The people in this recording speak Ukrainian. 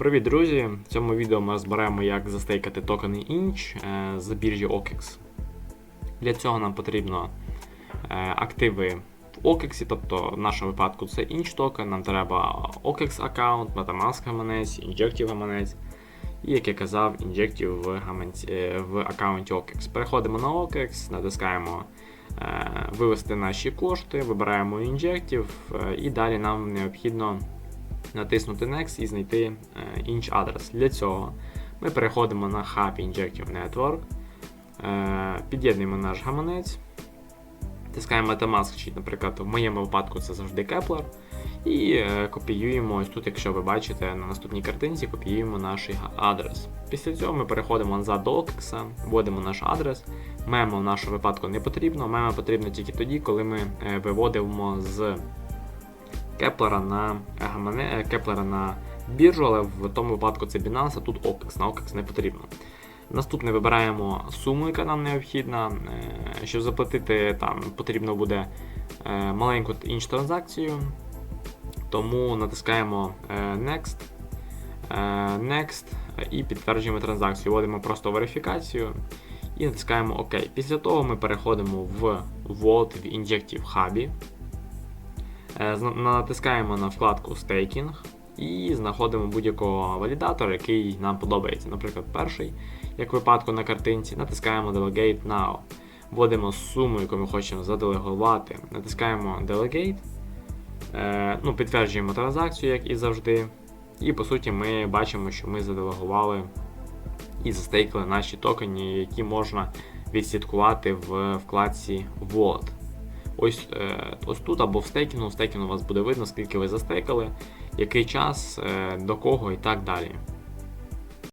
Привіт, друзі! В цьому відео ми розберемо, як застейкати токени Inch е, з біржі OKEX. Для цього нам потрібно е, активи в OKEX, тобто в нашому випадку це Inch токен, нам треба OKEX аккаунт, Metamask гаманець, Injective гаманець. І, як я казав, Injective в, гаманці, е, в аккаунті OKEX. Переходимо на OKEX, натискаємо вивести наші кошти, вибираємо Injective і далі нам необхідно натиснути Next і знайти е, інч адрес. Для цього ми переходимо на Hub Injective Network, е, під'єднуємо наш гаманець, тискаємо Metamask, чи, наприклад, в моєму випадку це завжди Kepler, і е, копіюємо ось тут, якщо ви бачите на наступній картинці, копіюємо наш адрес. Після цього ми переходимо назад до OKEX, вводимо наш адрес. Мемо в нашому випадку не потрібно, мемо потрібно тільки тоді, коли ми виводимо з Кеплера на гамане, е, Кеплера на біржу, але в тому випадку це Binance, а тут OKEX, на OKEX не потрібно. Наступне вибираємо суму, яка нам необхідна. Е, Щоб заплатити, там потрібно буде е, маленьку іншу транзакцію. Тому натискаємо Next, Next і підтверджуємо транзакцію. Вводимо просто верифікацію і натискаємо ОК. Після того ми переходимо в Vault в Injective Hub. Е, Натискаємо на вкладку Staking і знаходимо будь-якого валідатора, який нам подобається. Наприклад, перший, як в випадку на картинці, натискаємо Delegate Now. Вводимо суму, яку ми хочемо заделегувати. Натискаємо Delegate, е, ну, підтверджуємо транзакцію, як і завжди. І по суті ми бачимо, що ми заделегували і застейкали наші токені, які можна відслідкувати в вкладці Wallet. Ось, е, ось тут або в стейкінгу, в стейкінгу у вас буде видно, скільки ви застейкали, який час, е, до кого і так далі.